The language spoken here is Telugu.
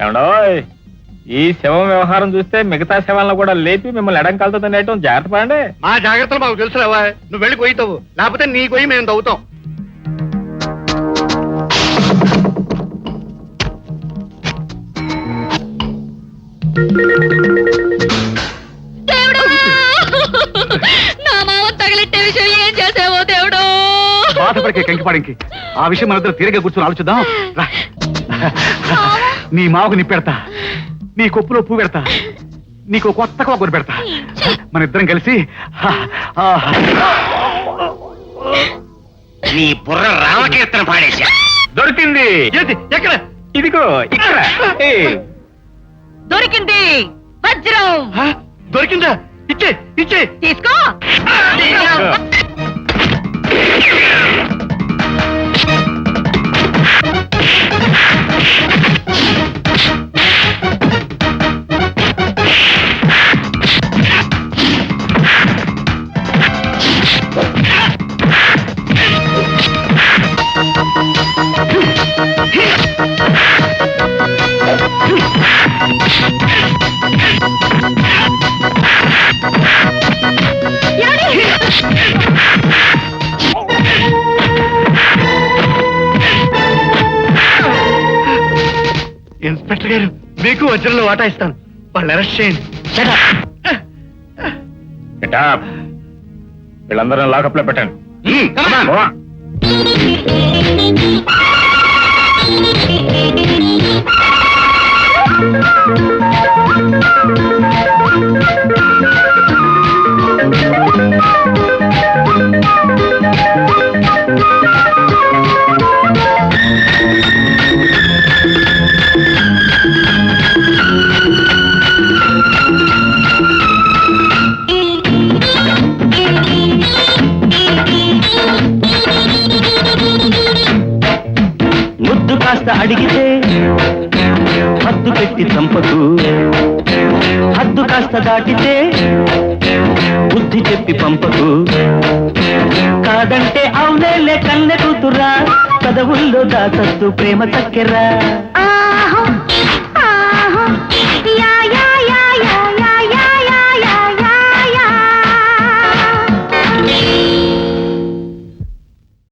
ఏమండోయ్ ఈ శవం వ్యవహారం చూస్తే మిగతా శవాలను కూడా లేపి మిమ్మల్ని ఎడం కలుతుంది తినేయటం జాగ్రత్త పడండి. మా జాగ్రత్తలు మాకు తెలుసులేవా నువ్వు వెళ్ళి కొయ్యతావు లేకపోతే నీ కొయ్యి మేము తవ్వుతాం. దేవుడు! నా మామ తగిలిట్టే విషయం ఏం చేసావో దేవుడు! బాధపడికే కంకిపాడింకి ఆ విషయం మనందరం తీరిగా కూర్చొని ఆలోచిద్దాం. రా. నీ మావుకు నిప్పెడతా. నీ కొప్పులో పువ్వు పెడతా. నీకు కొత్త కొబ్బరి పెడతా. మన ఇద్దరం కలిసి నీ బుర్ర రామకీర్తన పాడేశా. దొరికింది. ఎక్కడ? ఇదిగో ఇక్కడ. ఏ, దొరికింది. వజ్రం. దొరికిందా? ఇచ్చే ఇచ్చే. తీసుకో. ఇన్స్పెక్టర్ గారు మీకు వజ్రంలో వాటా ఇస్తాను. వాళ్ళు అరెస్ట్ చేయండి. వీళ్ళందరూ లాకప్లో పెట్టండి. Go on. కాస్త అడిగితే హద్దు పెట్టి చంపకు హద్దు కాస్త దాటితే బుద్ధి చెప్పి పంపకు కాదంటే అవునేలే కన్నె కూతురా కదవుల్లో దాచద్దు ప్రేమ చక్కెరా.